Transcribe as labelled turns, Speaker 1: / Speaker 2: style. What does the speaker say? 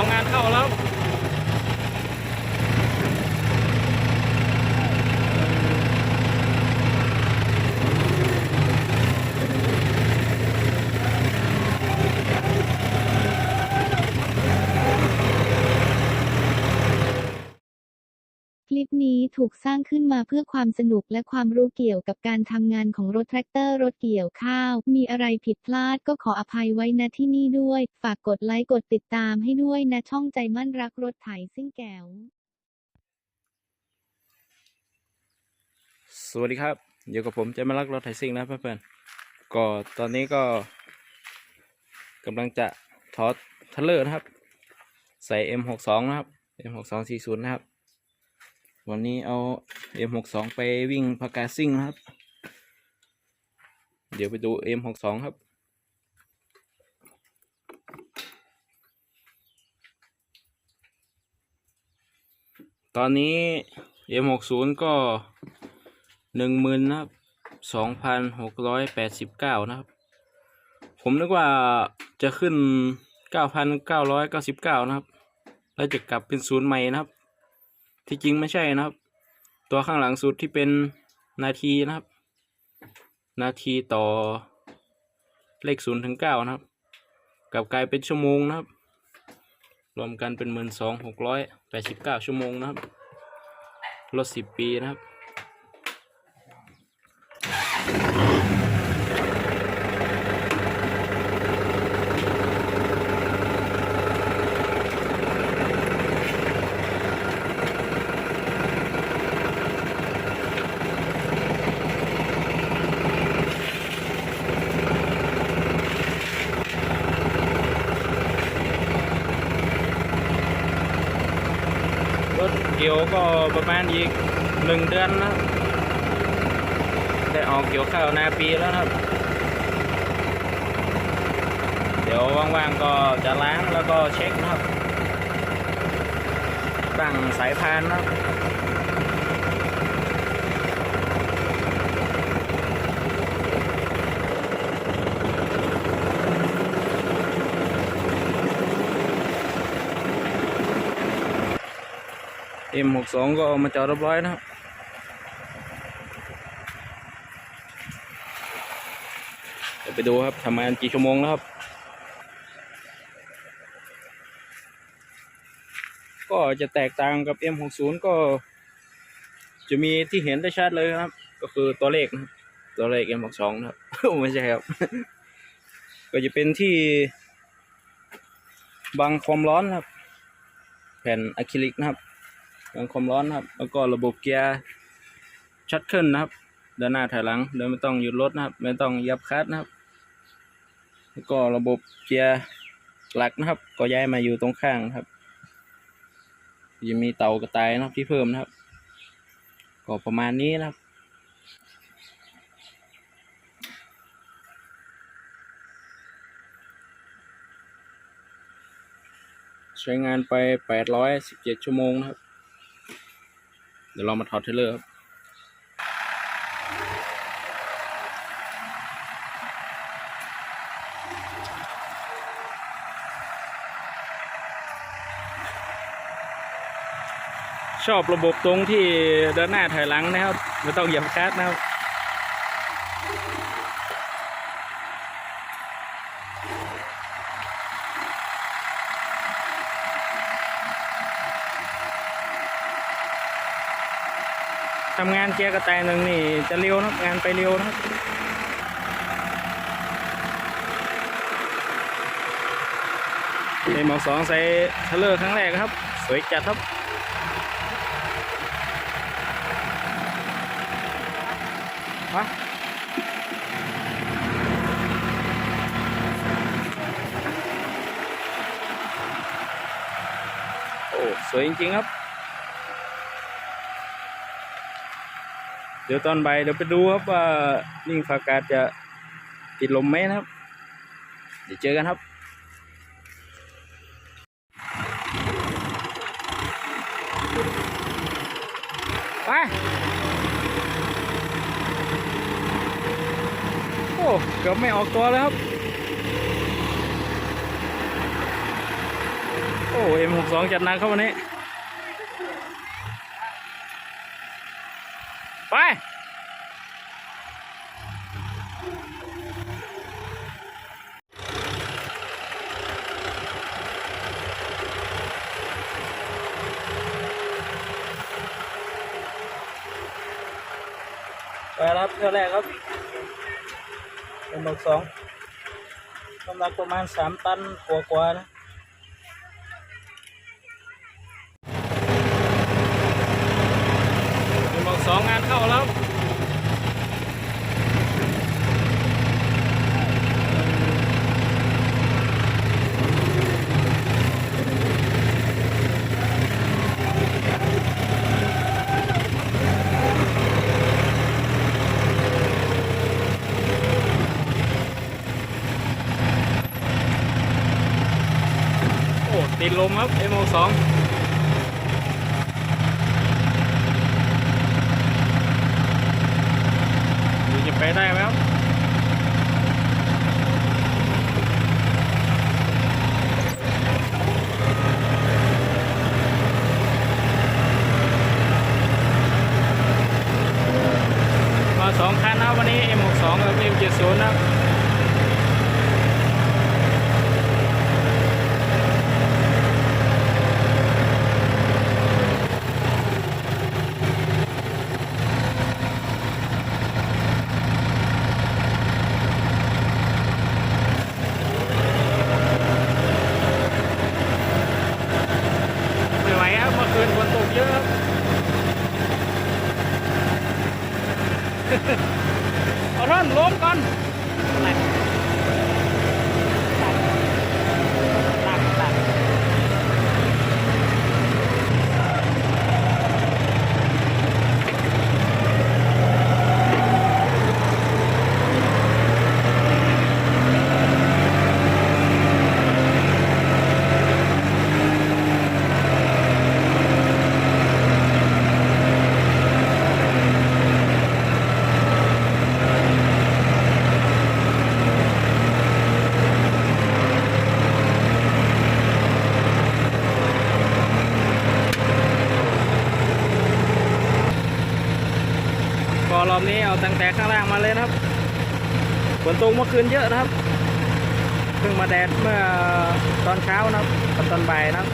Speaker 1: องงานเข้าแล้ว
Speaker 2: นี้ถูกสร้างขึ้นมาเพื่อความสนุกและความรู้เกี่ยวกับการทำงานของรถแทรกเตอร์รถเกี่ยวข้าว มีอะไรผิดพลาดก็ขออภัยไว้ณที่นี่ด้วย ฝากกดไลค์กดติดตามให้ด้วยนะช่องใจมั่นรักรถไถซิ่งแก้ว
Speaker 1: สวัสดีครับอยู่กับผมเจะมารักรถไถซิ่งนะเพื่อนๆก็ตอนนี้ก็กำลังจะถอดเทเลอร์นะครับ ใส่ M62 นะครับ M6240 นะครับ วันนี้เอา M62 ไปวิ่งพากาซิ่งนะครับ เดี๋ยวไปดู M62 ครับตอนนี้ M60 ก็หนึ่งหมื่นนะครับสองพันหกร้อยแปดสิบเก้านะครับ ผมนึกว่าจะขึ้นเก้าพันเก้าร้อยเก้าสิบเก้านะครับ แล้วจะกลับเป็นศูนย์ใหม่นะครับ ที่จริงไม่ใช่นะครับ ตัวข้างหลังสุดที่เป็นนาทีนะครับ นาทีต่อเลขศูนย์ถึงเก้านะครับกลับกลายเป็นชั่วโมงนะครับ รวมกันเป็นหมื่นสองหกร้อยแปดสิบเก้าชั่วโมงนะครับรถสิบปีนะครับ รถเกี่ยวก็ประมาณอีกหนึ่งเดือนนะได้ออกเกี่ยวข้าวนาปีแล้วนะเดี๋ยวว่างๆก็จะล้างแล้วก็เช็คนะครับตั้งสายพานนะครับ M62 ก็เอามาจอดเรียบร้อยนะครับเดี๋ยวไปดูครับทำงานกี่ชั่วโมงแล้วครับ ก็จะแตกต่างกับ M60 ก็ จะมีที่เห็นได้ชัดเลยครับ ก็คือตัวเลขนะตัวเลข M62 นะครับไม่ใช่ครับ ก็จะเป็นที่บังความร้อนครับ แผ่นอะคริลิกนะครับ กันความร้อนครับ แล้วก็ระบบเกียร์ชัดขึ้นนะครับ เดินหน้าถอยหลังโดยไม่ต้องหยุดรถนะครับ ไม่ต้องยับคัดนะครับ แล้วก็ระบบเกียร์หลักนะครับ ก็ย้ายมาอยู่ตรงข้างนะครับจะมีเตากระต่ายนะครับที่เพิ่มนะครับ ก็ประมาณนี้นะครับใช้งานไป 817 ชั่วโมงนะครับ เดี๋ยวเรามาถอดเทเลอร์ครับชอบระบบตรงที่เดินหน้าถอยหลังนะครับไม่ต้องเหยียบคลัดนะครับ ทำงานเกียร์กระต่ายหนึ่งนี่จะเร็วนะงานไปเร็วนะครับเอ็มสองใส่เทเลอร์ครั้งแรกครับ สวยจัดครับฮะโอ้ สวยจริงๆครับ ดี๋ยวตอนบ่ายเดี๋ยวไปดูครับว่าลิงฟากาศจะติดลมไหมนะครับ เดี๋ยวเจอกันครับไปโอ้เกือบไม่ออกตัวแล้วครับ โอ้เอ็มหกสองจัดหนักเข้าวันนี้ ไปไปรับเท่าแรกครับเป็นดอกสองน้ำหนักประมาณสามตันกว่าๆนะ เป็นดอก สองงานเข้าแล้วโอ้ติดลมครับ M62 ดูจะไปได้ไหมครับมาสองคันนะครับวันนี้ M62 กับ M70 นะครับ ไม่ไหวครับเมื่อคืนฝนตกเยอะครับ เอาท่านล้มก่อนหนักหนักหนักก็รอบนี้เอา ตั้งแต่ข้างล่างมาเลยนะครับฝนตกเมื่อคืนเยอะนะครับ เพิ่งมาแดดเมื่อตอนเช้านะครับกับตอนบ่ายนะครับ